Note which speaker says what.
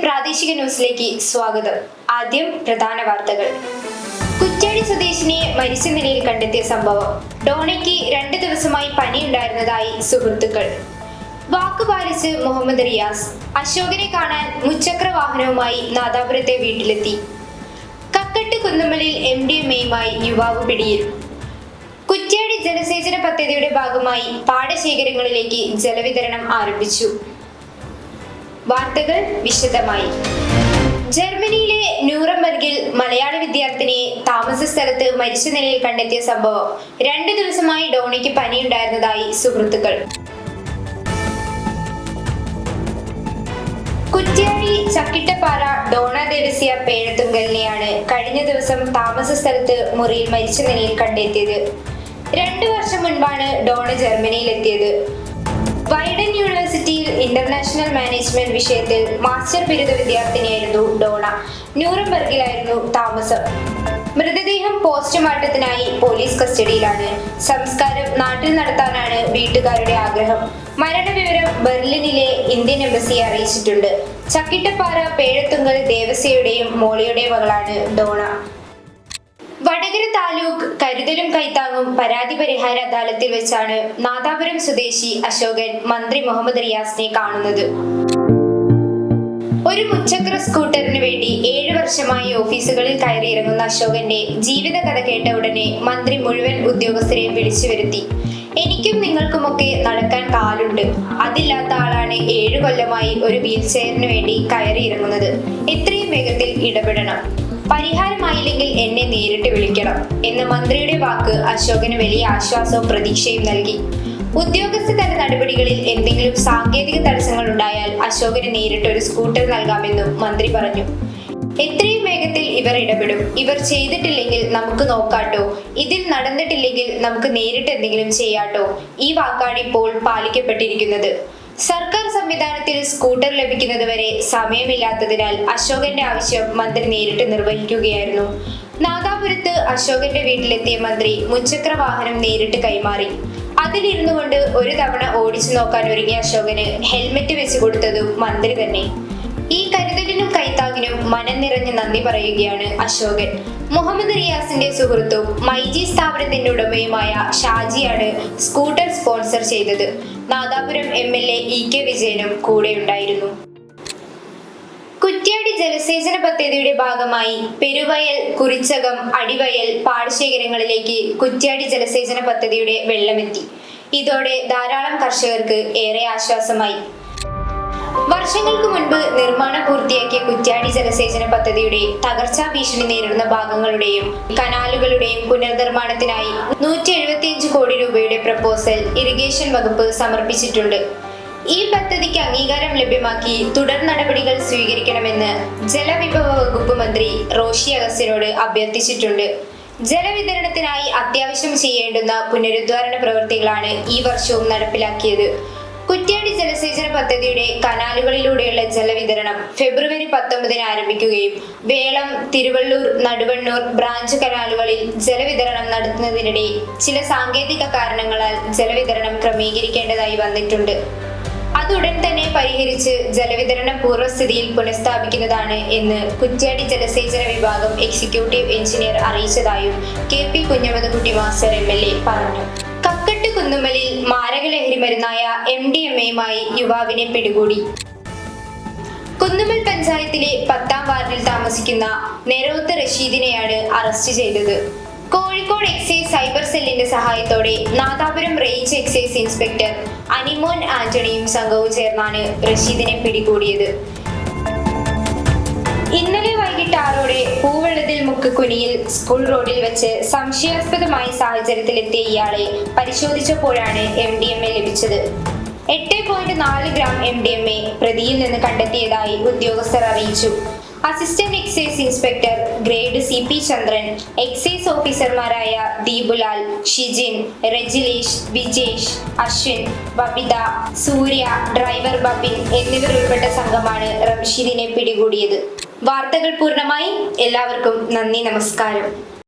Speaker 1: പ്രാദേശിക ന്യൂസിലേക്ക് സ്വാഗതം. ആദ്യം പ്രധാന വാർത്തകൾ. കുറ്റാടി സ്വദേശിനിയെ മരിച്ച നിലയിൽ കണ്ടെത്തിയ സംഭവം. ഡോണയ്ക്ക് രണ്ട് ദിവസമായി പനിയുണ്ടായിരുന്നതായി സുഹൃത്തുക്കൾ. വാക്ക് പാലിച്ച് മുഹമ്മദ് റിയാസ് അശോകനെ കാണാൻ മുച്ചക്ര വാഹനവുമായി നാദാപുരത്തെ വീട്ടിലെത്തി. കക്കട്ട് കുന്നുമലിൽ എം ഡി എം എയുമായി യുവാവ് പിടിയിൽ. കുറ്റ്യാടി ജലസേചന പദ്ധതിയുടെ ഭാഗമായി പാടശേഖരങ്ങളിലേക്ക് ജലവിതരണം ആരംഭിച്ചു. വാർത്തകൾ വിശദമായി. ജർമ്മനിയിലെ ന്യൂറംബർഗിൽ മലയാള വിദ്യാർത്ഥിനിയെ താമസ സ്ഥലത്ത് മരിച്ച നിലയിൽ കണ്ടെത്തിയ സംഭവം രണ്ടു ദിവസമായി ഡോണിക്ക് പനിയുണ്ടായിരുന്നതായി സുഹൃത്തുക്കൾ. കുറ്റ്യാടി ചക്കിട്ടപ്പാറ ഡോണ ദേവസ്യ പേഴത്തുങ്കലിനെയാണ് കഴിഞ്ഞ ദിവസം താമസ സ്ഥലത്ത് മുറിയിൽ മരിച്ച നിലയിൽ കണ്ടെത്തിയത്. രണ്ടു വർഷം മുൻപാണ് ഡോണ ജർമ്മനിയിലെത്തിയത്. മാനേജ്മെന്റ് വിഷയത്തിൽ മാസ്റ്റർ ബിരുദ വിദ്യാർത്ഥിനിയായിരുന്നു ഡോണ. ന്യൂറംബർഗിലായിരുന്നു താമസം. മൃതദേഹം പോസ്റ്റ്മോർട്ടത്തിനായി പോലീസ് കസ്റ്റഡിയിലാണ്. സംസ്കാരം നാട്ടിൽ നടത്താനാണ് വീട്ടുകാരുടെ ആഗ്രഹം. മരണവിവരം ബെർലിനിലെ ഇന്ത്യൻ എംബസിയെ അറിയിച്ചിട്ടുണ്ട്. ചക്കിട്ടപ്പാറ പേഴത്തുങ്കൽ ദേവസ്യയുടെയും മോളിയുടെയും മകളാണ് ഡോണ. വടകര താലൂക്ക് കരുതലും കൈത്താങ്ങും പരാതി പരിഹാര അദാലത്തിൽ വെച്ചാണ് നാദാപുരം സ്വദേശി അശോകൻ മന്ത്രി മുഹമ്മദ് റിയാസിനെ കാണുന്നത്. ഒരു മുച്ചക്ര സ്കൂട്ടറിന് വേണ്ടി ഏഴു വർഷമായി ഓഫീസുകളിൽ കയറിയിറങ്ങുന്ന അശോകന്റെ ജീവിത കഥ കേട്ട ഉടനെ മന്ത്രി മുഴുവൻ ഉദ്യോഗസ്ഥരെ വിളിച്ചു വരുത്തി. എനിക്കും നിങ്ങൾക്കുമൊക്കെ നടക്കാൻ കാലുണ്ട്. അതില്ലാത്ത ആളാണ് ഏഴു കൊല്ലമായി ഒരു വീൽ ചെയറിന് വേണ്ടി കയറിയിറങ്ങുന്നത്. എത്രയും വേഗത്തിൽ ഇടപെടണം. പരിഹാരമായില്ലെങ്കിൽ എന്നെ നേരിട്ട് വിളിക്കണം എന്ന മന്ത്രിയുടെ വാക്ക് അശോകന് വലിയ ആശ്വാസവും പ്രതീക്ഷയും നൽകി. ഉദ്യോഗസ്ഥ തല നടപടികളിൽ എന്തെങ്കിലും സാങ്കേതിക തടസ്സങ്ങൾ ഉണ്ടായാൽ അശോകന് നേരിട്ട് ഒരു സ്കൂട്ടർ നൽകാമെന്നും മന്ത്രി പറഞ്ഞു. എത്രയും വേഗത്തിൽ ഇവർ ഇടപെടും. ഇവർ ചെയ്തിട്ടില്ലെങ്കിൽ നമുക്ക് നോക്കാട്ടോ. ഇതിൽ നടന്നിട്ടില്ലെങ്കിൽ നമുക്ക് നേരിട്ട് എന്തെങ്കിലും ചെയ്യാട്ടോ. ഈ വാക്കാണ് ഇപ്പോൾ പാലിക്കപ്പെട്ടിരിക്കുന്നത്. സർക്കാർ സംവിധാനത്തിൽ സ്കൂട്ടർ ലഭിക്കുന്നതുവരെ സമയമില്ലാത്തതിനാൽ അശോകന്റെ ആവശ്യം മന്ത്രി നേരിട്ട് നിർവഹിക്കുകയായിരുന്നു. നാദാപുരത്ത് അശോകന്റെ വീട്ടിലെത്തിയ മന്ത്രി മുച്ചക്ര വാഹനം നേരിട്ട് കൈമാറി. അതിലിരുന്നു കൊണ്ട് ഒരു തവണ ഓടിച്ചു നോക്കാൻ ഒരുങ്ങിയ അശോകന് ഹെൽമെറ്റ് വെച്ച് കൊടുത്തതും മന്ത്രി തന്നെ. ഈ കരുതലിനും കൈത്താങ്ങിനും മനം നിറഞ്ഞ് നന്ദി പറയുകയാണ് അശോകൻ. മുഹമ്മദ് റിയാസിന്റെ സുഹൃത്തും മൈജി സ്ഥാപനത്തിന്റെ ഉടമയുമായ ഷാജിയാണ് സ്കൂട്ടർ സ്പോൺസർ ചെയ്തത്. Nadapuram M L A E K വിജയനും കൂടെയുണ്ടായിരുന്നു കുറ്റ്യാടി ജലസേചന പദ്ധതിയുടെ ഭാഗമായി പെരുവയൽ കുറിച്ചകം അടിവയൽ പാടശേഖരങ്ങളിലേക്ക് കുറ്റ്യാടി ജലസേചന പദ്ധതിയുടെ വെള്ളമെത്തി. ഇതോടെ ധാരാളം കർഷകർക്ക് ഏറെ ആശ്വാസമായി. വർഷങ്ങൾക്ക് മുൻപ് നിർമ്മാണം പൂർത്തിയാക്കിയ കുറ്റ്യാടി ജലസേചന പദ്ധതിയുടെ തകർച്ചാ ഭീഷണി നേരിടുന്ന ഭാഗങ്ങളുടെയും കനാലുകളുടെയും പുനർനിർമ്മാണത്തിനായി നൂറ്റി കോടി രൂപയുടെ പ്രപ്പോസൽ ഇറിഗേഷൻ വകുപ്പ് സമർപ്പിച്ചിട്ടുണ്ട്. ഈ പദ്ധതിക്ക് അംഗീകാരം ലഭ്യമാക്കി തുടർ നടപടികൾ സ്വീകരിക്കണമെന്ന് ജലവിഭവ വകുപ്പ് മന്ത്രി റോഷി അഗസ്റ്റിനോട് അഭ്യർത്ഥിച്ചിട്ടുണ്ട്. ജലവിതരണത്തിനായി അത്യാവശ്യം ചെയ്യേണ്ടുന്ന പുനരുദ്ധാരണ പ്രവൃത്തികളാണ് ഈ വർഷവും നടപ്പിലാക്കിയത്. കുറ്റ്യാടി ജലസേചന പദ്ധതിയുടെ കനാലുകളിലൂടെയുള്ള ജലവിതരണം ഫെബ്രുവരി പത്തൊമ്പതിന് ആരംഭിക്കുകയും വേളം തിരുവള്ളൂർ നടുവണ്ണൂർ ബ്രാഞ്ച് കനാലുകളിൽ ജലവിതരണം നടത്തുന്നതിനിടെ ചില സാങ്കേതിക കാരണങ്ങളാൽ ജലവിതരണം ക്രമീകരിക്കേണ്ടതായി വന്നിട്ടുണ്ട്. അതുടൻ തന്നെ പരിഹരിച്ച് ജലവിതരണം പൂർവസ്ഥിതിയിൽ പുനഃസ്ഥാപിക്കുന്നതാണ് എന്ന് കുറ്റ്യാടി ജലസേചന വിഭാഗം എക്സിക്യൂട്ടീവ് എഞ്ചിനീയർ അറിയിച്ചതായും K P Kunhammadkutty master M L A പറഞ്ഞു. കക്കട്ട് കുന്നുമലിൽ മാരകലഹരി മരുന്നായ എം ഡി എം എയുമായി യുവാവിനെ പിടികൂടി. കുന്നുമൽ പഞ്ചായത്തിലെ പത്താം വാർഡിൽ താമസിക്കുന്ന നെരോത്ത് റഷീദിനെയാണ് അറസ്റ്റ് ചെയ്തത്. കോഴിക്കോട് എക്സൈസ് സൈബർ സെല്ലിന്റെ സഹായത്തോടെ Nadapuram range excise inspector Animon ആന്റണിയും സംഘവും ചേർന്നാണ് റഷീദിനെ പിടികൂടിയത്. ഇന്നലെ വൈകിട്ട് ആറോടെ പൂവെള്ളത്തിൽ മുക്കുകുനിയിൽ സ്കൂൾ റോഡിൽ വെച്ച് സംശയാസ്പദമായ സാഹചര്യത്തിലെത്തിയ ഇയാളെ പരിശോധിച്ചപ്പോഴാണ് എം ഡി എം എ ലഭിച്ചത്. എട്ട് പോയിന്റ് നാല് gram M D M A പ്രതിയിൽ നിന്ന് കണ്ടെത്തിയതായി ഉദ്യോഗസ്ഥർ അറിയിച്ചു. Assistant excise inspector grade C P Chandran excise ഓഫീസർമാരായ ദീപുലാൽ ഷിജിൻ രജിലേഷ് വിജേഷ് അശ്വിൻ ബബിത സൂര്യ ഡ്രൈവർ ബബിൻ എന്നിവർ ഉൾപ്പെട്ട സംഘമാണ് റംഷീദിനെ പിടികൂടിയത്. വാർത്തകൾ പൂർണമായി എല്ലാവർക്കും നന്ദി നമസ്കാരം.